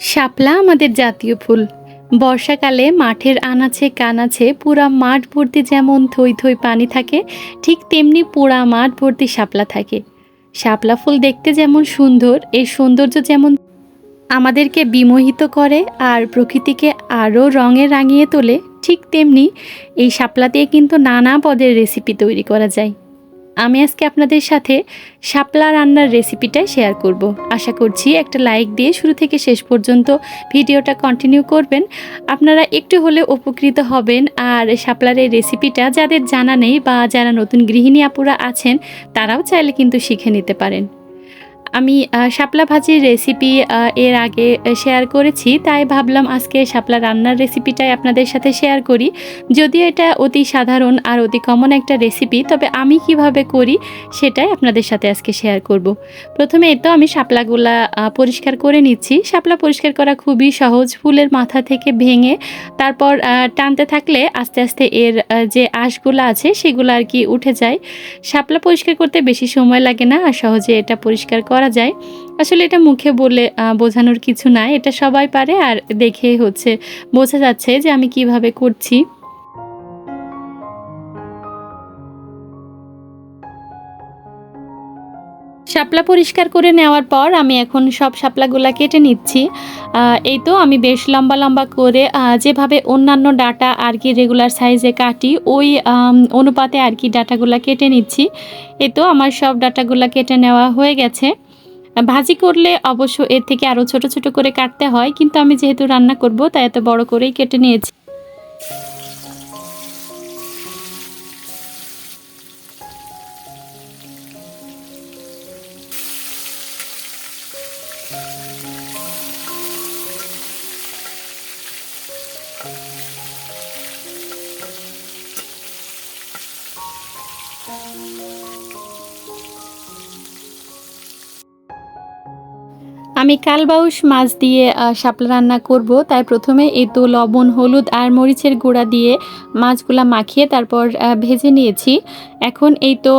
শাপলা আমাদের জাতীয় ফুল। বর্ষাকালে মাঠের আনাচে কানাচে পুরা মাঠ ভর্তি যেমন থই থই পানি থাকে, ঠিক তেমনি পুরা মাঠ ভর্তি শাপলা থাকে। শাপলা ফুল দেখতে যেমন সুন্দর এই সৌন্দর্য যেমন আমাদেরকে বিমোহিত করে আর প্রকৃতিকে আরও রঙে রাঙিয়ে তোলে, ঠিক তেমনি এই শাপলা দিয়ে কিন্তু নানা পদের রেসিপি তৈরি করা যায়। আমি আজকে আপনাদের সাথে শাপলা রান্নার রেসিপিটাই শেয়ার করব। আশা করছি একটা লাইক দিয়ে শুরু থেকে শেষ পর্যন্ত ভিডিওটা কন্টিনিউ করবেন। আপনারা একটু হলে উপকৃত হবেন। আর শাপলার এই রেসিপিটা যাদের জানা নেই বা যারা নতুন গৃহিণী আপুরা আছেন, তারাও চাইলে কিন্তু শিখে নিতে পারেন। আমি শাপলা ভাজির রেসিপি এর আগে শেয়ার করেছি, তাই ভাবলাম আজকে শাপলা রান্নার রেসিপিটাই আপনাদের সাথে শেয়ার করি। যদিও এটা অতি সাধারণ আর অতি কমন একটা রেসিপি তবে আমি কীভাবে করি সেটাই আপনাদের সাথে আজকে শেয়ার করব। প্রথমে তো আমি শাপলাগুলা পরিষ্কার করে নিচ্ছি। শাপলা পরিষ্কার করা খুবই সহজ, ফুলের মাথা থেকে ভেঙে তারপর টানতে থাকলে আস্তে আস্তে এর যে আঁশগুলো আছে সেগুলো আর কি উঠে যায়। শাপলা পরিষ্কার করতে বেশি সময় লাগে না, আর সহজে এটা পরিষ্কার করা যায়। আসলে এটা মুখে বলে বোঝানোর কিছু নাই। এটা সবাই পারে আর দেখে হচ্ছে বোঝা যাচ্ছে যে আমি কীভাবে করছি। শাপলা পরিষ্কার করে নেওয়ার পর আমি এখন সব শাপলাগুলা কেটে নিচ্ছি। এই তো আমি বেশ লম্বা লম্বা করে যেভাবে অন্যান্য ডাটা আর কি রেগুলার সাইজে কাটি, ওই অনুপাতে আর কি ডাটাগুলা কেটে নিচ্ছি। এই তো আমার সব ডাটাগুলা কেটে নেওয়া হয়ে গেছে। ভাজি করলে অবশ্য এর থেকে আরও ছোট ছোট করে কাটতে হয়, কিন্তু আমি যেহেতু রান্না করব, তাই এত বড় করেই কেটে নিয়েছি। আমি কালবাউস মাছ দিয়ে শাপলা রান্না করব। তাই প্রথমে এই তো লবণ, হলুদ আর মরিচের গুঁড়া দিয়ে মাছগুলা মাখিয়ে তারপর ভেজে নিয়েছি। এখন এই তো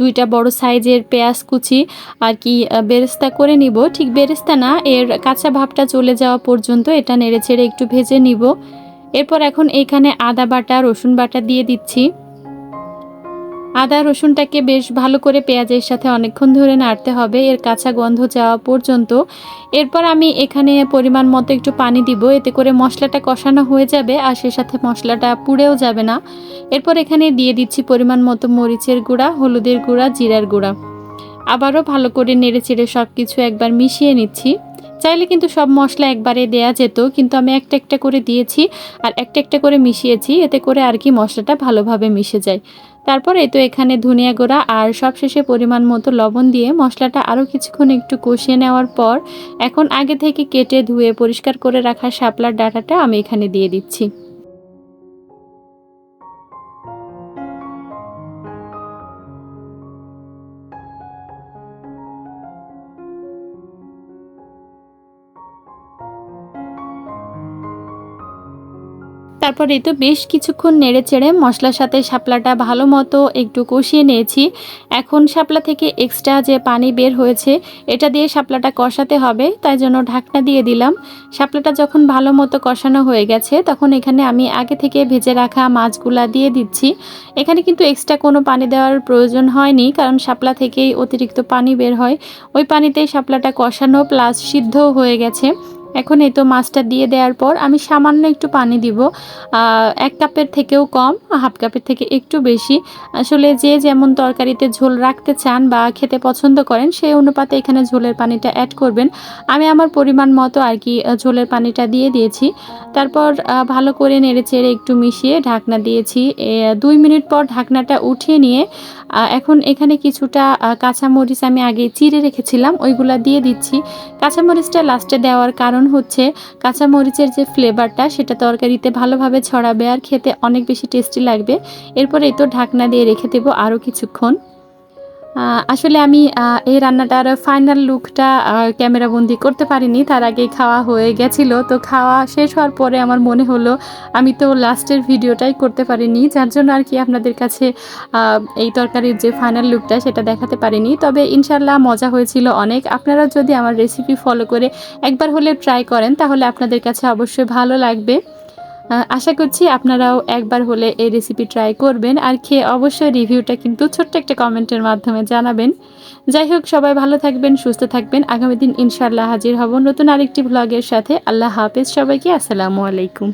দুইটা বড় সাইজের পেঁয়াজ কুচি আর কি বেরেস্তা করে নিব। ঠিক বেরেস্তা না, এর কাঁচা ভাবটা চলে যাওয়া পর্যন্ত এটা নেড়ে ছেড়ে একটু ভেজে নিব। এরপর এখন এইখানে আদা বাটা, রসুন বাটা দিয়ে দিচ্ছি। আদা রসুনটাকে বেশ ভালো করে পেঁয়াজের সাথে অনেকক্ষণ ধরে নাড়তে হবে। এর কাঁচা গন্ধ যাওয়া পর্যন্ত। এরপর আমি এখানে পরিমাণ মতো একটু পানি দিব। এতে করে মশলাটা কষানো হয়ে যাবে আর সে সাথে মশলাটা পুড়েও যাবে না। এরপর এখানে দিয়ে দিচ্ছি পরিমাণ মতো মরিচের গুঁড়া, হলুদের গুঁড়া, জিরার গুঁড়া। আবারও ভালো করে নেড়ে চেড়ে সব কিছু একবার মিশিয়ে নিচ্ছি। চাইলে কিন্তু সব মশলা একবারে দেয়া যেত, কিন্তু আমি একটা একটা করে দিয়েছি আর একটা একটা করে মিশিয়েছি। এতে করে আর কি মশলাটা ভালোভাবে মিশে যায়। তারপর তো এখানে ধনিয়া গুঁড়া আর সবশেষে পরিমাণ মতো লবণ দিয়ে মশলাটা আরও কিছুক্ষণ একটু কষিয়ে নেওয়ার পর এখন আগে থেকে কেটে ধুয়ে পরিষ্কার করে রাখা শাপলার ডাটাটা আমি এখানে দিয়ে দিচ্ছি। তারপর তো বেশ কিছুক্ষণ নেড়ে চেড়ে মশলার সাথে শাপলাটা ভালো মতো একটু কষিয়ে নিয়েছি। এখন শাপলা থেকে এক্সট্রা যে পানি বের হয়েছে, এটা দিয়ে শাপলাটা কষাতে হবে, তাই জন্য ঢাকনা দিয়ে দিলাম। শাপলাটা যখন ভালো মতো কষানো হয়ে গেছে, তখন এখানে আমি আগে থেকে ভেজে রাখা মাছগুলা দিয়ে দিচ্ছি। এখানে কিন্তু এক্সট্রা কোনো পানি দেওয়ার প্রয়োজন হয়নি, কারণ শাপলা থেকেই অতিরিক্ত পানি বের হয়। ওই পানিতেই শাপলাটা কষানো প্লাস সিদ্ধও হয়ে গেছে। এখন এই তো মাছটা দিয়ে দেওয়ার পর আমি সামান্য একটু পানি দিব এক কাপের থেকেও কম, হাফ কাপের থেকে একটু বেশি। আসলে যে যেমন তরকারিতে ঝোল রাখতে চান বা খেতে পছন্দ করেন, সেই অনুপাতে এখানে ঝোলের পানিটা অ্যাড করবেন। আমি আমার পরিমাণ মতো আর কি ঝোলের পানিটা দিয়ে দিয়েছি। তারপর ভালো করে নেড়ে চেড়ে একটু মিশিয়ে ঢাকনা দিয়েছি। দুই মিনিট পর ঢাকনাটা উঠিয়ে নিয়ে এখন এখানে কিছুটা কাঁচামরিচ আমি আগে চিড়ে রেখেছিলাম, ওইগুলা দিয়ে দিচ্ছি। কাঁচামরিচটা লাস্টে দেওয়ার কারণ হচ্ছে, কাঁচামরিচের যে ফ্লেভারটা সেটা তরকারিতে ভালোভাবে ছড়াবে আর খেতে অনেক বেশি টেস্টি লাগবে। এরপর তো ঢাকনা দিয়ে রেখে দেবো আরও কিছুক্ষণ। আসলে আমি এই রান্নাটার ফাইনাল লুকটা ক্যামেরাবন্দি করতে পারিনি। তার আগেই খাওয়া হয়ে গেছিল। তো খাওয়া শেষ হওয়ার পরে আমার মনে হলো, আমি তো লাস্টের ভিডিওটাই করতে পারিনি। যার জন্য আর কি আপনাদের কাছে এই তরকারির যে ফাইনাল লুকটা সেটা দেখাতে পারিনি। তবে ইনশাল্লাহ মজা হয়েছিল অনেক। আপনারা যদি আমার রেসিপি ফলো করে একবার হলে ট্রাই করেন, তাহলে আপনাদের কাছে অবশ্যই ভালো লাগবে। আশা করছি আপনারাও একবার হলে এই রেসিপি ট্রাই করবেন। আর খেয়ে অবশ্যই রিভিউটা কিন্তু ছোট্ট একটা কমেন্টের মাধ্যমে জানাবেন। যাই হোক, সবাই ভালো থাকবেন, সুস্থ থাকবেন। আগামী দিন ইনশাল্লাহ হাজির হব নতুন আরেকটি ব্লগের সাথে। আল্লাহ হাফেজ সবাইকে, আসসালামু আলাইকুম।